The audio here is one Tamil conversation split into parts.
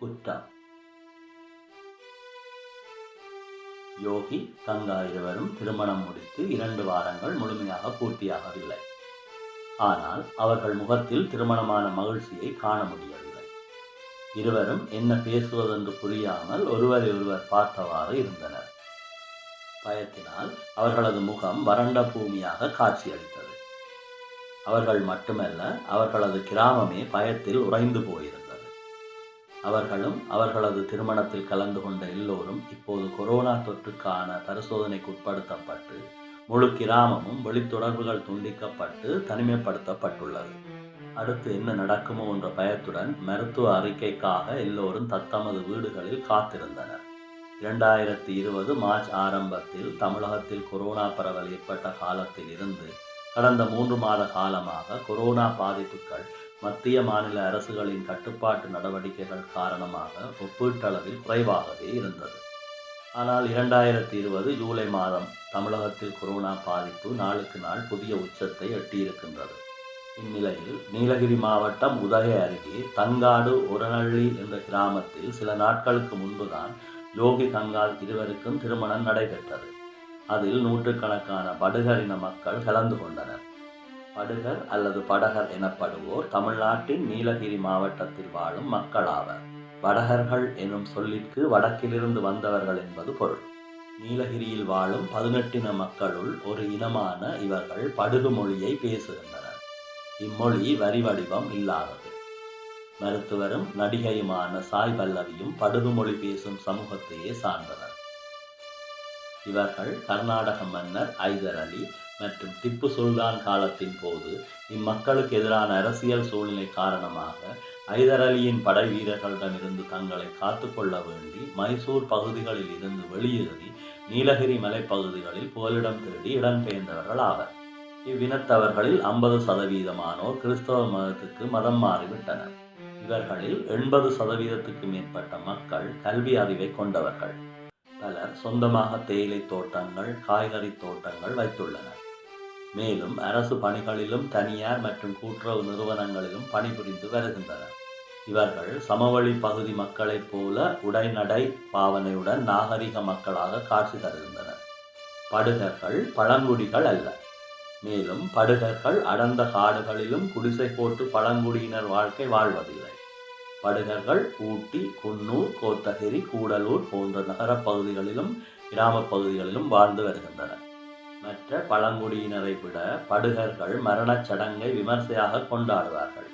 குற்றம். யோகி கங்கா இருவரும் திருமணம் முடித்து இரண்டு வாரங்கள் முழுமையாக பூர்த்தியாகவில்லை. ஆனால் அவர்கள் முகத்தில் திருமணமான மகிழ்ச்சியை காண முடியவில்லை. இருவரும் என்ன பேசுவதென்று புரியாமல் ஒருவரை ஒருவர் பார்த்தவாறு இருந்தனர். பயத்தினால் அவர்களது முகம் வறண்ட பூமியாக காட்சியளித்தது. அவர்கள் மட்டுமல்ல அவர்களது கிராமமே பயத்தில் உறைந்து போயிருந்தது அவர்களும் அவர்களது திருமணத்தில் கலந்து கொண்ட எல்லோரும் இப்போது கொரோனா தொற்றுக்கான பரிசோதனைக்கு உட்படுத்தப்பட்டு முழு கிராமமும் வெளித்தொடர்புகள் துண்டிக்கப்பட்டு தனிமைப்படுத்தப்பட்டுள்ளது. அடுத்து என்ன நடக்குமோ என்ற பயத்துடன் மருத்துவ அறிக்கைக்காக எல்லோரும் தத்தமது வீடுகளில் காத்திருந்தனர். இரண்டாயிரத்தி இருபது மார்ச் ஆரம்பத்தில் தமிழகத்தில் கொரோனா பரவல் ஏற்பட்ட காலத்தில் இருந்து கடந்த மூன்று மாத காலமாக கொரோனா பாதிப்புகள் மத்திய மாநில அரசுகளின் கட்டுப்பாட்டு நடவடிக்கைகள் காரணமாக ஒப்பீட்டளவில் குறைவாகவே இருந்தது. ஆனால் இரண்டாயிரத்தி இருபது ஜூலை மாதம் தமிழகத்தில் கொரோனா பாதிப்பு நாளுக்கு நாள் புதிய உச்சத்தை எட்டியிருக்கின்றது. இந்நிலையில் நீலகிரி மாவட்டம் உதகை அருகே தங்காடு உரநள்ளி என்ற கிராமத்தில் சில நாட்களுக்கு முன்புதான் யோகி தங்கால் இருவருக்கும் திருமணம் நடைபெற்றது. அதில் நூற்றுக்கணக்கான படுகரின மக்கள் கலந்து கொண்டனர். படுகர் அல்லது படகர் எனப்படுவோர் தமிழ்நாட்டின் நீலகிரி மாவட்டத்தில் வாழும் மக்களாவர். வடகர்கள் எனும் சொல்லிற்கு வடக்கிலிருந்து வந்தவர்கள் என்பது பொருள். நீலகிரியில் வாழும் பதினெட்டின மக்களுள் ஒரு இனமான இவர்கள் படுகு மொழியை பேசுகின்றனர். இம்மொழி வரி வடிவம் இல்லாதது. மருத்துவரும் நடிகையுமான சாய் பல்லவியும் படுகு மொழி பேசும் சமூகத்தையே சார்ந்தனர் இவர்கள் கர்நாடக மன்னர் ஐதர் அலி மற்றும் திப்பு சுல்தான் காலத்தின் போது இம்மக்களுக்கு எதிரான அரசியல் சூழ்நிலை காரணமாக ஐதர் அலியின் படை வீரர்களிடமிருந்து தங்களை காத்துக்கொள்ள வேண்டி மைசூர் பகுதிகளில் இருந்து வெளியேறி நீலகிரி மலைப்பகுதிகளில் புகலிடம் தேடி இடம்பெயர்ந்தவர்கள் ஆவர். இவ்வினத்தவர்களில் ஐம்பது சதவீதமானோர் கிறிஸ்தவ மதத்துக்கு மதம் மாறிவிட்டனர். இவர்களில் எண்பது சதவீதத்துக்கு மேற்பட்ட மக்கள் கல்வி அறிவை கொண்டவர்கள். பலர் சொந்தமாக தேயிலை தோட்டங்கள் காய்கறி தோட்டங்கள் வைத்துள்ளனர். மேலும் அரசு பணிகளிலும் தனியார் மற்றும் கூட்டுறவு நிறுவனங்களிலும் பணிபுரிந்து வருகின்றனர். இவர்கள் சமவெளி பகுதி மக்களைப் போல உடைநடை பாவனையுடன் நாகரிக மக்களாக காட்சி தருகின்றனர். படுகர்கள் பழங்குடிகள் அல்ல. மேலும் படுகர்கள் அடர்ந்த காடுகளிலும் குடிசை போட்டு பழங்குடியினர் வாழ்க்கை வாழ்வதில்லை. படுகர்கள் ஊட்டி குன்னூர் கோத்தகிரி கூடலூர் போன்ற நகரப் பகுதிகளிலும் கிராமப் பகுதிகளிலும் வாழ்ந்து வருகின்றனர். மற்ற பழங்குடியினரை விட படுகர்கள் மரணச் சடங்கை விமர்சையாக கொண்டாடுவார்கள்.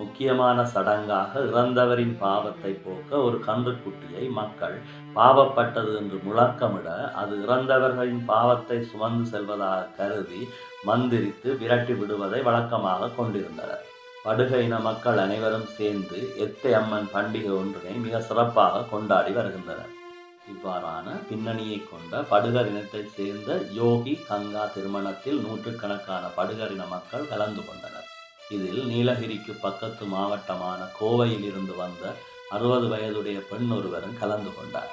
முக்கியமான சடங்காக இறந்தவரின் பாவத்தை போக்க ஒரு கன்றுக்குட்டியை மக்கள் பாவப்பட்டது என்று முழக்கமிட அது இறந்தவர்களின் பாவத்தை சுமந்து செல்வதாக கருதி மந்திரித்து விரட்டி விடுவதை வழக்கமாக கொண்டிருந்தனர். படுகையின மக்கள் அனைவரும் சேர்ந்து எத்தை அம்மன் பண்டிகை ஒன்றினை மிக சிறப்பாக கொண்டாடி வருகின்றனர். இவ்வாறான பின்னணியை கொண்ட படுகர் இனத்தைச் சேர்ந்த யோகி கங்கா திருமணத்தில் நூற்றுக்கணக்கான படுகர் இன மக்கள் கலந்து கொண்டனர். இதில் நீலகிரிக்கு பக்கத்து மாவட்டமான கோவையில் இருந்து வந்த அறுபது வயதுடைய பெண் ஒருவரும் கலந்து கொண்டார்.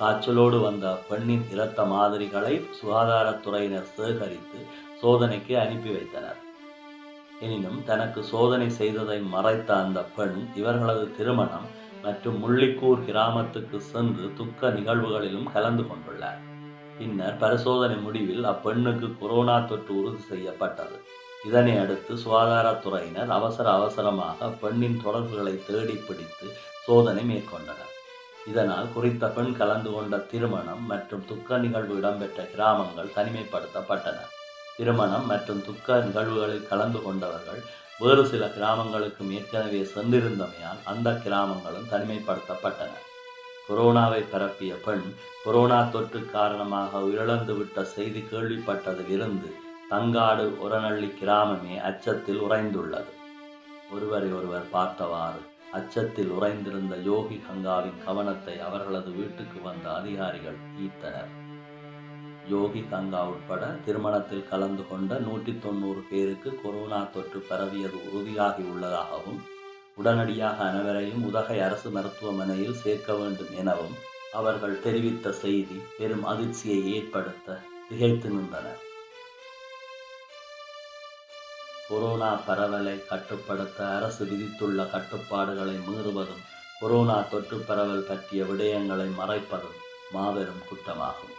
காய்ச்சலோடு வந்த பெண்ணின் இரத்த மாதிரிகளை சுகாதாரத்துறையினர் சேகரித்து சோதனைக்கு அனுப்பி வைத்தனர். எனினும் தனக்கு சோதனை செய்ததை மறைத்த அந்த பெண் இவர்களது திருமணம் மற்றும் முள்ளிக்கூர் கிராமத்துக்கு சென்று துக்க நிகழ்வுகளிலும் கலந்து கொண்டுள்ளார். பின்னர் பரிசோதனை முடிவில் அப்பெண்ணுக்கு கொரோனா தொற்று உறுதி செய்யப்பட்டது. இதனை அடுத்து சுகாதாரத்துறையினர் அவசர அவசரமாக பெண்ணின் தொடர்புகளை தேடி பிடித்து சோதனை மேற்கொண்டனர். இதனால் குறித்த பெண் கலந்து கொண்ட திருமணம் மற்றும் துக்க நிகழ்வு இடம்பெற்ற கிராமங்கள் தனிமைப்படுத்தப்பட்டன. திருமணம் மற்றும் துக்க நிகழ்வுகளில் கலந்து கொண்டவர்கள் வேறு சில கிராமங்களுக்கும் ஏற்கனவே சென்றிருந்தமையால் அந்த கிராமங்களும் தனிமைப்படுத்தப்பட்டன. கொரோனாவை பரப்பிய பெண் கொரோனா தொற்று காரணமாக உயிரிழந்து விட்ட செய்தி கேள்விப்பட்டதிலிருந்து தங்காடு உரநள்ளி கிராமமே அச்சத்தில் உறைந்துள்ளது. ஒருவரை ஒருவர் பார்த்தவாறு அச்சத்தில் உறைந்திருந்த யோகி கங்காவின் கவனத்தை அவர்களது வீட்டுக்கு வந்த அதிகாரிகள் ஈர்த்தனர். யோகி கங்கா உட்பட திருமணத்தில் கலந்து கொண்ட நூற்றி தொண்ணூறு பேருக்கு கொரோனா தொற்று பரவியது உறுதியாகி உள்ளதாகவும் உடனடியாக அனைவரையும் உதகை அரசு மருத்துவமனையில் சேர்க்க வேண்டும் எனவும் அவர்கள் தெரிவித்த செய்தி பெரும் அதிர்ச்சியை ஏற்படுத்த திகைத்து நின்றனர். கொரோனா பரவலை கட்டுப்படுத்த அரசு விதித்துள்ள கட்டுப்பாடுகளை மீறுவதும் கொரோனா தொற்று பரவல் பற்றிய விடயங்களை மறைப்பதும் மாபெரும் குற்றமாகும்.